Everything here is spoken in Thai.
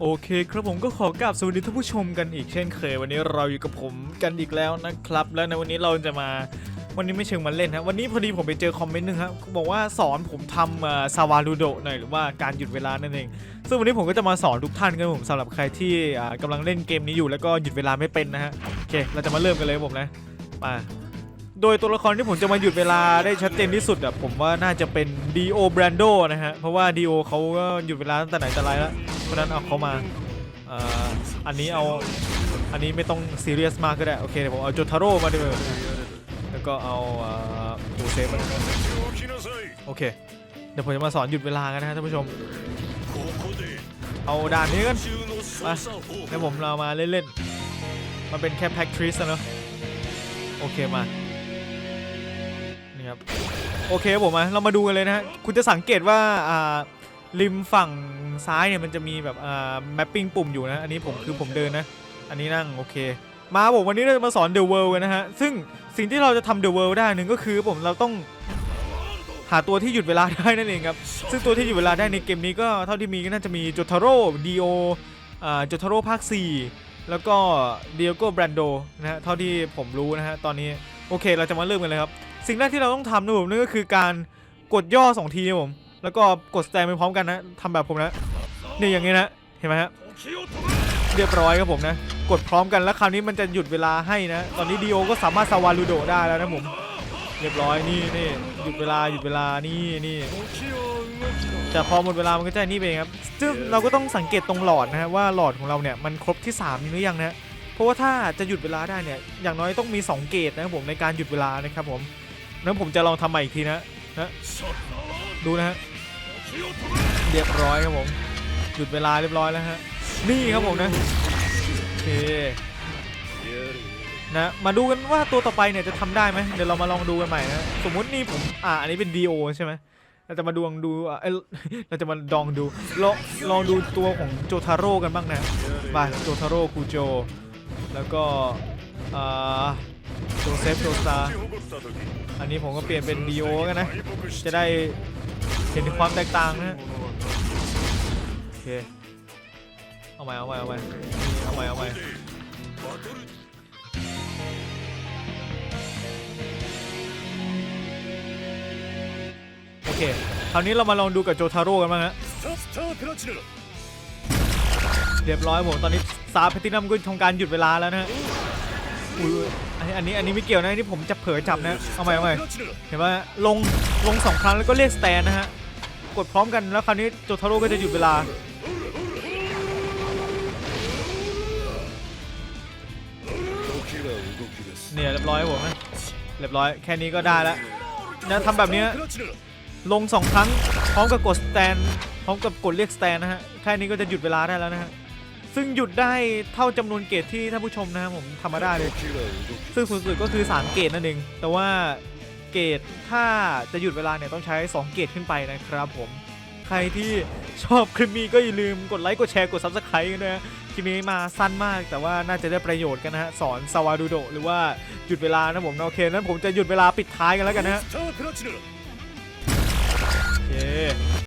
โอเคครับผมก็ขอกราบสวัสดีท่านผู้ชมกันอีกเช่นเคย วันนี้เราอยู่กับผมกันอีกแล้วนะครับ และในวันนี้เราจะมาวันนี้ไม่เชิงมาเล่นฮะวันนี้พอดีผมไปเจอคอมเมนต์หนึงครับบอกว่าสอนผมทำซาวาลูโดหน่อยหรือว่าการหยุดเวลานั่นเอง ซึ่งวันนี้ผมก็จะมาสอนทุกท่านกันผมสำหรับใครที่อ่ากำลังเล่นเกมนี้อยู่แล้วก็หยุดเวลาไม่เป็นนะฮะโอเคเราจะมาเริ่มกันเลยบผมนะมา โดยตัวละครที่ผมจะมาหยุดเวลาได้ชัดเจนที่สุดอะผมว่าน่าจะเป็น D.O. Brando นะฮะ เพราะว่า D.O. เขาก็หยุดเวลาตั้งแต่ไหนแต่ไรแล้ว เพราะนั้นเอาเขามาอ่ออันนี้เอาอันนี้ไม่ต้องซีเรียสมากก็ได้ โอเคเดี๋ยวผมเอาโจทาโร่มาดีกว่าแล้วก็เอาโจเซฟมาโอเค เดี๋ยวผมจะมาสอนหยุดเวลากันนะฮะท่านผู้ชม เอาด่านนี้กันมาเดี๋ยวผมเรามาเล่นๆมันเป็นแค่แพ็กทริสนะเนอะโอเคมา ครับโอเคผมมาเรามาดูกันเลยนะฮะคุณจะสังเกตว่าอ่าริมฝั่งซ้ายเนี่ยมันจะมีแบบอ่าแมปปิ้งปุ่มอยู่นะอันนี้ผมคือผมเดินนะ อันนี้นั่งโอเค มาผมวันนี้เราจะมาสอน The World กันนะฮะซึ่งสิ่งที่เราจะทำ The World ได้หนึ่งก็คือผมเราต้องหาตัวที่หยุดเวลาได้นั่นเองครับซึ่งตัวที่หยุดเวลาได้ในเกมนี้ก็เท่าที่มีก็น่าจะมีโจทาโร่ดีโออ่าโจทาโร่ภาค 4 แล้วก็เดียโก้แบรนโดนะฮะเท่าที่ผมรู้นะฮะตอนนี้โอเคเราจะมาเริ่มกันเลยครับ สิ่งแรกที่เราต้องทำนะผมนั่นก็คือการกดย่อสองทีนะผมแล้วก็กดสแตนไปพร้อมกันนะทำแบบผมนะนี่อย่างงี้นะเห็นไหมฮะเรียบร้อยครับผมนะ กดพร้อมกันแล้วคราวนี้มันจะหยุดเวลาให้นะ ตอนนี้ดีโอก็สามารถสวาลูโดได้แล้วนะผมเรียบร้อยนี่นี่หยุดเวลาหยุดเวลานี่นี่แต่พอหมดเวลามันก็จะนี่ไปครับซึ่งเราก็ต้องสังเกตตรงหลอดนะฮะว่าหลอดของเราเนี่ยมันครบที่3หรือยังนะเพราะว่าถ้าจะหยุดเวลาได้เนี่ยอย่างน้อยต้องมี 2 เกตนะครับผมในการหยุดเวลานะครับผม นั้นผมจะลองทำใหม่อีกทีนะนะดูนะฮะเรียบร้อยครับผมหยุดเวลาเรียบร้อยแล้วฮะนี่ครับผมนะโอเคนะมาดูกันว่าตัวต่อไปเนี่ยจะทำได้ไหมเดี๋ยวเรามาลองดูกันใหม่นะสมมตินี่ผมอ่าอันนี้เป็น DO ใช่ไหมเราจะมาดวงดูเอ้ยเราจะมาดองดูลองลองดูตัวของโจทาโร่กันบ้างนะมาโจทาโร่คูโจ แล้วก็อ่า โจเซฟโจซาอันนี้ผมก็เปลี่ยนเป็น DO กันนะ จะได้เห็นความแตกต่างนะโอเคเอาใหม่เอาใหม่เอาใหม่เอาใหม่เอาใหม่โอเค คราวนี้เรามาลองดูกับโจทาโร่กันบ้างฮะเรียบร้อยผม ตอนนี้ซาแพตินัมก็ทำการหยุดเวลาแล้วนะฮะ อุ้ยอันนี้อันนี้อันนี้ไม่เกี่ยวนะอันนี่ผมจะเผลอจับนะเอาใหม่เอาใหม่เห็นไหมลงลงสองครั้งแล้วก็เรียกสแตนนะฮะกดพร้อมกันแล้วคราวนี้โจทาโร่ก็จะหยุดเวลาเนี่ยเรียบร้อยครับผมนะเรียบร้อยแค่นี้ก็ได้แล้วนะทำแบบเนี้ยลงสองครั้งพร้อมกับกดสแตนพร้อมกับกดเรียกสแตนนะฮะแค่นี้ก็จะหยุดเวลาได้แล้วนะฮะ ซึ่งหยุดได้เท่าจำนวนเกตที่ท่านผู้ชมนะครับผมทำมาได้เลย ซึ่งสูงสุดก็คือ 3 เกตนั่นเอง แต่ว่าเกตถ้าจะหยุดเวลาเนี่ยต้องใช้ 2 เกตขึ้นไปนะครับผม ใครที่ชอบคลิปนี้ก็อย่าลืมกดไลค์กดแชร์กด Subscribe กันนะคลิปนี้มาสั้นมากแต่ว่าน่าจะได้ประโยชน์กันนะฮะสอนซาวาดูโดหรือว่าหยุดเวลานะผมโอเคนั้นผมจะหยุดเวลาปิดท้ายกันแล้วกันนะฮะโอเค